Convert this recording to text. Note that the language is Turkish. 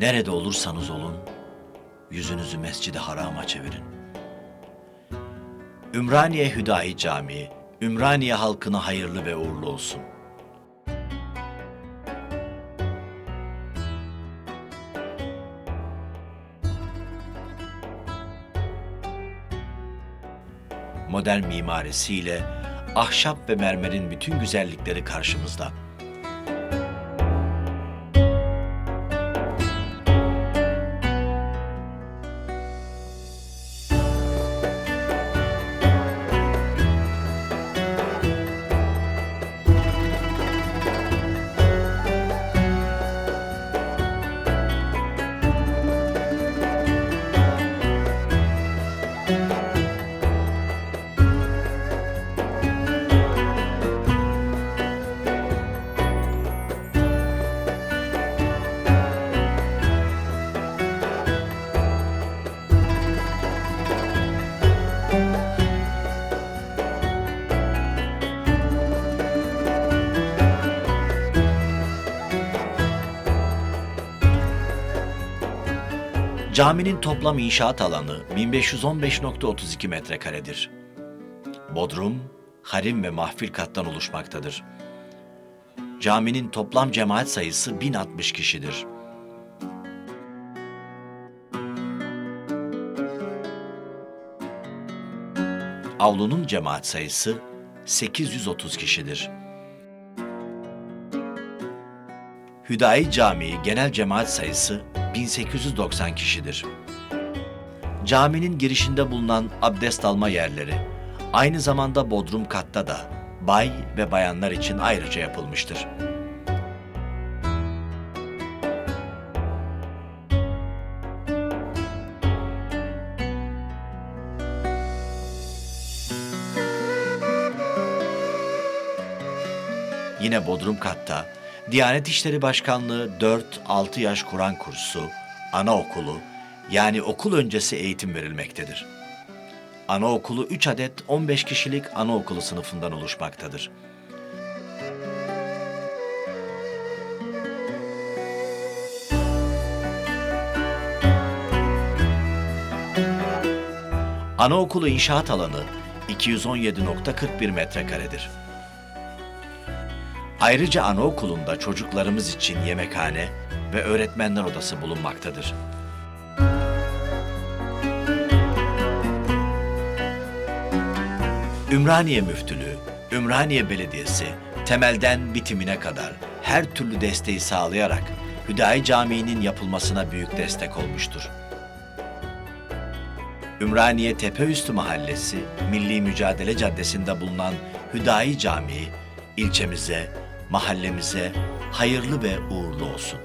Nerede olursanız olun, yüzünüzü Mescid-i Haram'a çevirin. Ümraniye Hüdayi Camii, Ümraniye halkına hayırlı ve uğurlu olsun. Modern mimarisiyle ahşap ve mermerin bütün güzellikleri karşımızda. Caminin toplam inşaat alanı 1515.32 metrekaredir. Bodrum, harim ve mahfil kattan oluşmaktadır. Caminin toplam cemaat sayısı 1060 kişidir. Avlunun cemaat sayısı 830 kişidir. Hüdayi Camii genel cemaat sayısı 1890 kişidir. Caminin girişinde bulunan abdest alma yerleri aynı zamanda bodrum katta da bay ve bayanlar için ayrıca yapılmıştır. Yine Bodrum katta Diyanet İşleri Başkanlığı 4-6 yaş Kur'an kursu, anaokulu yani okul öncesi eğitim verilmektedir. Anaokulu 3 adet 15 kişilik anaokulu sınıfından oluşmaktadır. Anaokulu inşaat alanı 217.41 metrekaredir. Ayrıca anaokulunda çocuklarımız için yemekhane ve öğretmenler odası bulunmaktadır. Ümraniye Müftülüğü, Ümraniye Belediyesi temelden bitimine kadar her türlü desteği sağlayarak Hüdayi Camii'nin yapılmasına büyük destek olmuştur. Ümraniye Tepeüstü Mahallesi, Milli Mücadele Caddesi'nde bulunan Hüdayi Camii, ilçemize, mahallemize hayırlı ve uğurlu olsun.